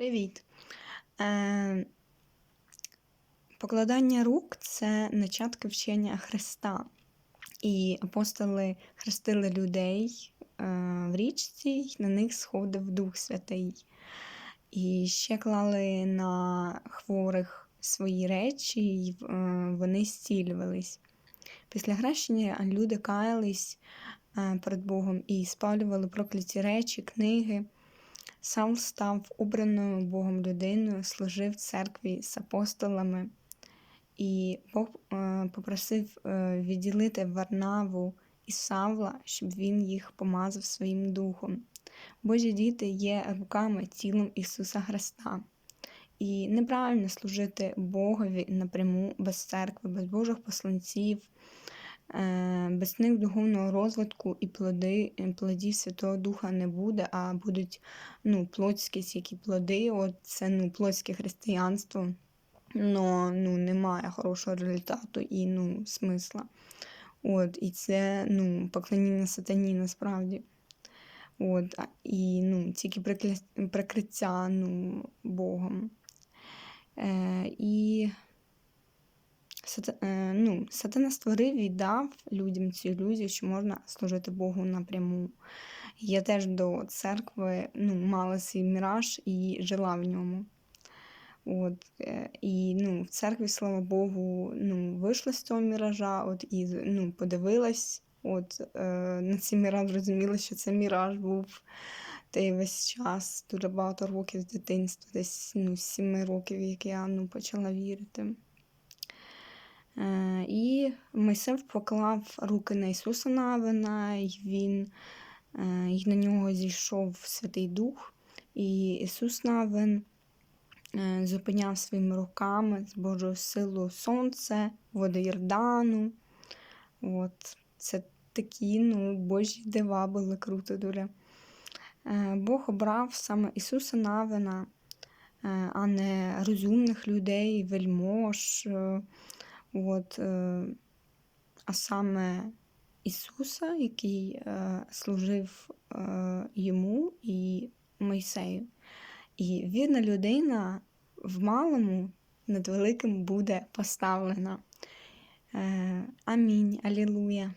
Привіт! Е, покладання рук це начатки вчення Христа. І апостоли хрестили людей е, в річці, і на них сходив Дух Святий. І ще клали на хворих свої речі, і е, вони зцілювались. Після хрещення люди каялись е, перед Богом і спалювали прокляті речі, книги. Сам став обраною Богом людиною, служив церкві з апостолами, і Бог е, попросив е, відділити Варнаву і Савла, щоб він їх помазав своїм духом. Божі діти є руками, тілом Ісуса Христа. І неправильно служити Богові напряму без церкви, без Божих посланців, без них духовного розвитку і плоди, плодів Святого Духа не буде, а будуть ну, плотські які плоди. От це ну, плотське християнство, но ну, немає хорошого результату і ну, смисла. От, І це ну, поклоніння сатані насправді. От, І ну, тільки прикриття ну, Богом. Е, І е, ну, сатана створив і дав людям цю ілюзію, що можна служити Богу напряму. Я теж до церкви ну, мала свій міраж і жила в ньому. От, е, І ну, в церкві, слава Богу, ну, вийшла з цього міража от, і ну, подивилась от, е, на цей міраж, зрозуміла, що це міраж був та весь час, дуже багато років з дитинства, десь ну, 7 років, як я ну, почала вірити. Е, І Мойсев поклав руки на Ісуса Навина, і він Е, і на нього зійшов Святий Дух, і Ісус Навин е, зупиняв своїми руками з Божою силою сонце, води Йордану. От. Це такі ну, Божі дива були круто дуже. Бог обрав саме Ісуса Навина, а не розумних людей, вельмож. От, а саме Ісуса, який е, служив е, йому і Мойсею. І вірна людина в малому над великим буде поставлена. Е, амінь. Алілуя.